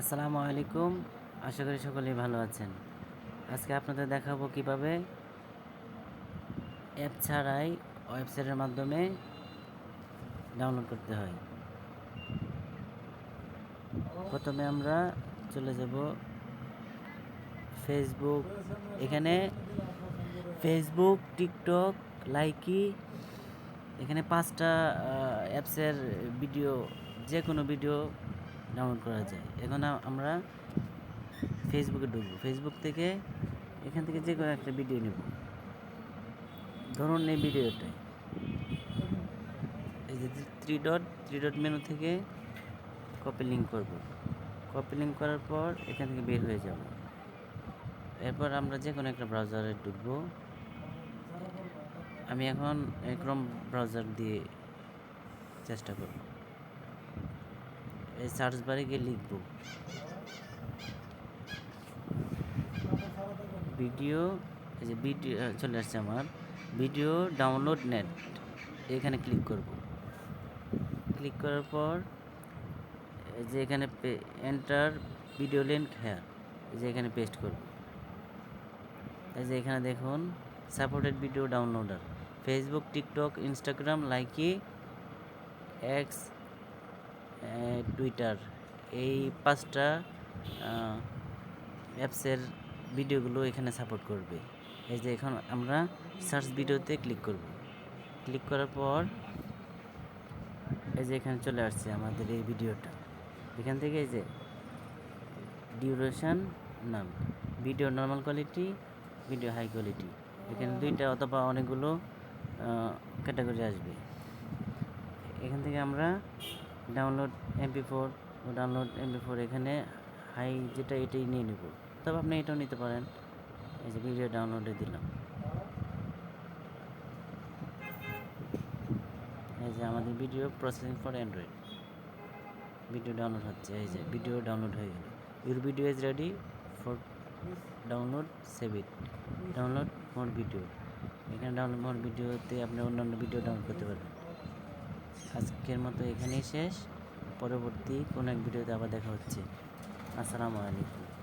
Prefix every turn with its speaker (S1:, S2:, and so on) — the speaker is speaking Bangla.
S1: আসসালামু আলাইকুম। আশা করি সকলেই ভালো আছেন। আজকে আপনাদের দেখাবো কীভাবে অ্যাপ ছাড়াই ওয়েবসাইটের মাধ্যমে ডাউনলোড করতে হয়। প্রথমে আমরা চলে যাব ফেসবুক এখানে ফেসবুক টিকটক লাইকি এখানে পাঁচটা অ্যাপসের ভিডিও যে কোনো ভিডিও ডাউনলোড করা যায়। এখন আমরা ফেসবুকে ঢুকবো। ফেসবুক থেকে এখান থেকে যে কোনো একটা ভিডিও নেব। ধরুন এই ভিডিওটাই এই যে three dot three dot menu থেকে কপি লিঙ্ক করব। কপি লিঙ্ক করার পর এখান থেকে বের হয়ে যাব। এরপর আমরা যে কোনো একটা ব্রাউজারে ঢুকবো। আমি এখন ক্রোম ব্রাউজার দিয়ে চেষ্টা করব। এই সার্চ বারে গিয়ে লিখব। ভিডিও এই যে ভিডিও চলে আসছে আমার। ভিডিও ডাউনলোড নেট এখানে ক্লিক করব। ক্লিক করার পর, এই যে এখানে এন্টার ভিডিও লিঙ্ক হ্যাঁ এই যে এখানে পেস্ট করব। এই যে এখানে দেখুন supported video downloader Facebook TikTok Instagram Likee X Twitter এই পাঁচটা অ্যাপসের ভিডিওগুলো এখানে সাপোর্ট করবে। এই যে এখন আমরা সার্চ ভিডিওতে ক্লিক করব। ক্লিক করার পর এই যে এখানে চলে আসছে আমাদের এই ভিডিওটা। এখান থেকে এই যে ডিউরেশন নাম। Video normal quality video high quality এখানে দুইটা অথবা অনেকগুলো ক্যাটাগরি আসবে। এখান থেকে আমরা download MP four download MP four এখানে হাই যেটা এটাই নিয়ে নেব। তবে আপনি এটাও নিতে পারেন। এই যে ভিডিও ডাউনলোডে দিলাম। এই যে আমাদের video processing for Android video download হচ্ছে, এই যে ভিডিও ডাউনলোড হয়ে গেল। Your video is ready for download save it download more video এখানে ডাউনলোড মোর ভিডিওতে আপনি অন্যান্য ভিডিও ডাউনলোড করতে পারবেন। আজকের মতো এখানেই শেষ। পরবর্তী কোনো এক ভিডিওতে আবার দেখা হচ্ছে। আসসালামু আলাইকুম।